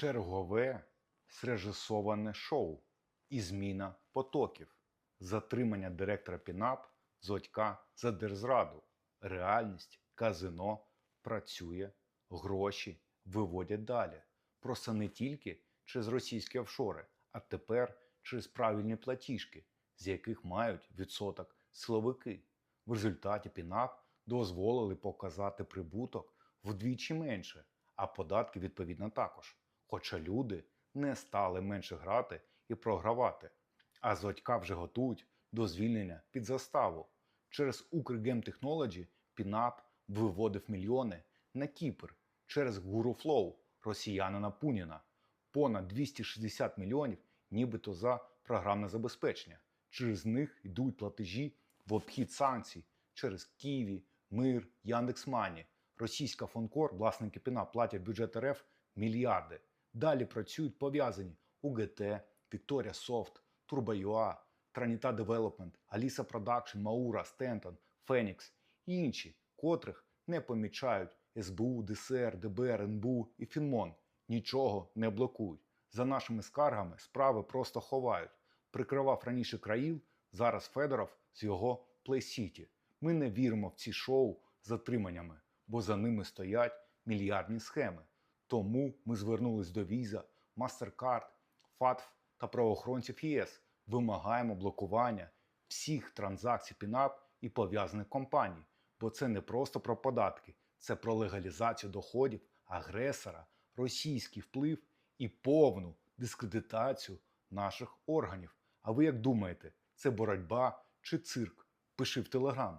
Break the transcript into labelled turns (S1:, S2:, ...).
S1: Чергове срежисоване шоу і зміна потоків, затримання директора ПІНАП Зодька за держзраду. Реальність казино працює, гроші виводять далі. Просто не тільки через російські офшори, а тепер через правильні платіжки, з яких мають відсоток силовики. В результаті ПІНАП дозволили показати прибуток вдвічі менше, а податки відповідно також. Хоча люди не стали менше грати і програвати, а Зодька вже готують до звільнення під заставу. Через Укргем Technology ПІНАП виводив мільйони на Кіпр через GuruFlow росіянина Пуніна. Понад 260 мільйонів нібито за програмне забезпечення. Через них йдуть платежі в обхід санкцій через Києві, Мир, Яндекс.Мані. Російська Фонкор, власники ПІНА платять бюджет РФ мільярди. Далі працюють пов'язані УГТ, Вікторія Софт, Турбо.ЮА, Траніта Девелопмент, Аліса Продакшн, Маура, Стентон, Фенікс і інші, котрих не помічають СБУ, ДСР, ДБР, НБУ і Фінмон. Нічого не блокують. За нашими скаргами справи просто ховають. Прикривав раніше країл, зараз Федоров з його City. Ми не віримо в ці шоу затриманнями, бо за ними стоять мільярдні схеми. Тому ми звернулись до Visa, MasterCard, ФАТФ та правоохоронців ЄС. Вимагаємо блокування всіх транзакцій ПІНАП і пов'язаних компаній, бо це не просто про податки, це про легалізацію доходів агресора, російський вплив і повну дискредитацію наших органів. А ви як думаєте, це боротьба чи цирк? Пиши в Телеграм.